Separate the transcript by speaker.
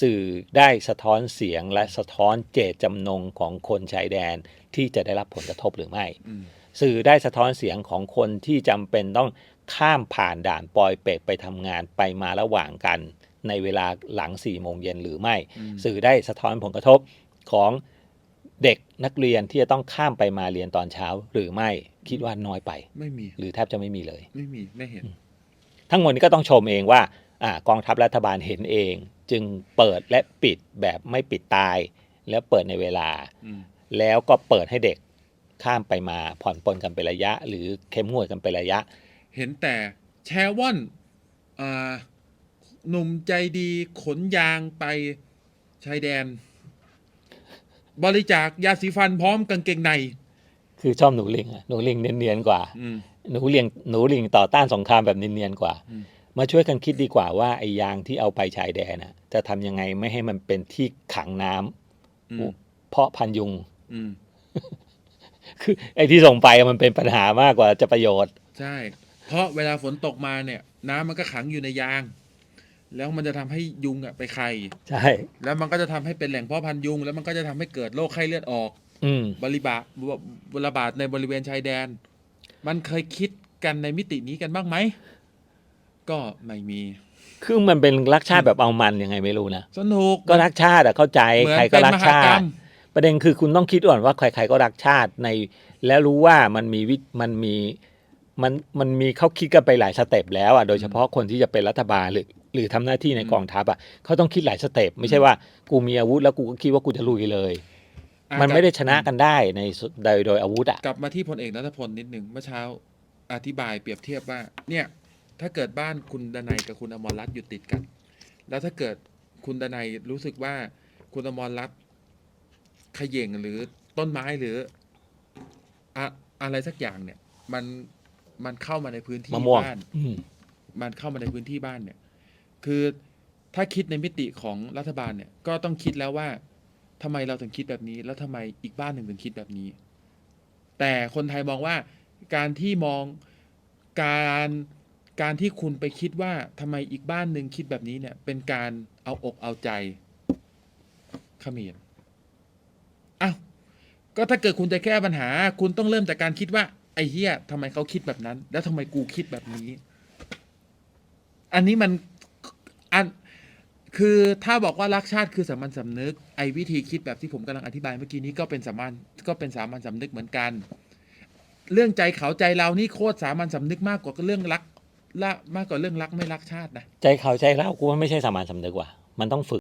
Speaker 1: สื่อได้สะท้อนเสียงและสะท้อนเจตจำนงของคนชายแดนที่จะได้รับผลกระทบหรือไม่
Speaker 2: อืม
Speaker 1: สื่อได้สะท้อนเสียงของคนที่จำเป็นต้องข้ามผ่านด่านปอยเป็ดไปทำงานไปมาระหว่างกัน ในเวลาหลัง4ี่โมงเย็นหรือไม่
Speaker 2: อืม
Speaker 1: สื่อได้สะท้อนผลกระทบของเด็กนักเรียนที่จะต้องข้ามไปมาเรียนตอนเช้าหรือไม่คิดว่าน้อยไป
Speaker 2: ไม่มี
Speaker 1: หรือแทบจะไม่มีเลย
Speaker 2: ไม่มีไม่เห็น
Speaker 1: ทั้งหมดนี้ก็ต้องชมเองว่าอากองทัพรัฐบาลเห็นเอง จึงเปิดและปิดแบบไม่ปิดตาย แล้วเปิดในเวลา
Speaker 2: อืม
Speaker 1: แล้วก็เปิดให้เด็กข้ามไปมาผ่อนปลนกันเป็นระยะ หรือเข้มงวดกันเป็นระยะ
Speaker 2: เห็นแต่แชร์ว่อนอ่าหนุ่มใจดีขนยางไปชายแดน บริจาคยาสีฟันพร้อมกางเกงใน
Speaker 1: คือชอบหนูลิงอะหนูลิงเนียนๆกว่า
Speaker 2: อืม
Speaker 1: หนูลิงหนูลิงต่อต้านสงครามแบบเนียนๆกว่า
Speaker 2: อืม
Speaker 1: มาช่วยกันคิดดีกว่าว่าไอ้ยางที่เอาไปชายแดนน่ะ จะทำยังไงไม่ให้มันเป็นที่ขังน้ำ
Speaker 2: อืม
Speaker 1: เพราะพันยุง
Speaker 2: อืม
Speaker 1: คือ ไอ้ที่ส่งไปมันเป็นปัญหามากกว่าจะประโยชน์
Speaker 2: ใช่ เพราะเวลาฝนตกมาเนี่ย น้ำมันก็ขังอยู่ในยาง แล้วมันจะทำให้ยุงอะไปไข่
Speaker 1: ใช่
Speaker 2: แล้วมันก็จะทำให้เป็นแหล่งเพาะพันธุ์ยุง แล้วมันก็จะทำให้เกิดโรคไข้เลือดออก
Speaker 1: อืม
Speaker 2: บริบาบระบาดในบริเวณชายแดน มันเคยคิดกันในมิตินี้กันบ้างไหม ก็ไม่มี
Speaker 1: คือมันเป็นรักชาติแบบเอามันยังไงไม่รู้นะ
Speaker 2: สนุก
Speaker 1: ก็รักชาติอะเข้าใจ
Speaker 2: เหมือน
Speaker 1: ใครก็
Speaker 2: เป็น
Speaker 1: รัก
Speaker 2: มหา
Speaker 1: ชาก
Speaker 2: รร
Speaker 1: ติ
Speaker 2: ม
Speaker 1: ประเด็นคือคุณต้องคิดก่อนว่าใครๆก็รักชาติใน แล้วรู้ว่ามันมีวิมันมีมันมันมีเขาคิดกันไปหลายสเต็ปแล้วอะโดยเฉพาะคนที่จะเป็นรัฐบาลหรือ หรือทำหน้าที่ใน
Speaker 2: อืม
Speaker 1: กองทัพอะเขาต้องคิดหลายสเต็ปไม่ใช่ว่ากูมีอาวุธแล้วกูก็คิดว่ากูจะลุยเลย
Speaker 2: อะ
Speaker 1: มันไม่ได้
Speaker 2: กลับ
Speaker 1: ชนะกันได้ในสุดโดยโดยอาวุธอะ
Speaker 2: กลับมาที่พลเอกนัทพลนิดหนึ่งเมื่อเช้าอธิบายเปรียบเทียบว่าเนี่ย ถ้าเกิดบ้านคุณดนัยกับคุณอมรรัตน์อยู่ติดกัน แล้วถ้าเกิดคุณดนัยรู้สึกว่าคุณอมรรัตน์เขย่งหรือต้นไม้หรืออะอะไรสักอย่างเนี่ย มันมันเข้ามาในพื้นที่
Speaker 1: มะม่วง
Speaker 2: บ้าน
Speaker 1: อืม
Speaker 2: มันเข้ามาในพื้นที่บ้านเนี่ย คือถ้าคิดในมิติของรัฐบาลเนี่ย ก็ต้องคิดแล้วว่าทำไมเราถึงคิดแบบนี้ แล้วทำไมอีกบ้านหนึ่งถึงคิดแบบนี้ แต่คนไทยมองว่าการที่มองการ การที่คุณไปคิดว่าทำไมอีกบ้านหนึ่งคิดแบบนี้เนี่ย เป็นการเอาอกเอาใจขมรอ้าวก็ถ้าเกิดคุณจะแก้ปัญหา คุณต้องเริ่มจากการคิดว่า ไอ้เหี้ยทำไมเขาคิดแบบนั้น แล้วทำไมกูคิดแบบนี้ อันนี้มันอันคือถ้าบอกว่ารักชาติคือสามัญสำนึก ไอ้วิธีคิดแบบที่ผมกำลังอธิบายเมื่อกี้นี้ก็เป็นสามัญก็เป็นสามัญสำนึกเหมือนกัน เรื่องใจเขาใจเรานี่โคตรสามัญสำนึกมากกว่าเรื่องรัก ละมากกว่าเรื่องรักไม่รักชาตินะ
Speaker 1: ใจเขาใจเรากูว่าไม่ใช่สามานสำนึกว่ะ มันต้องฝึก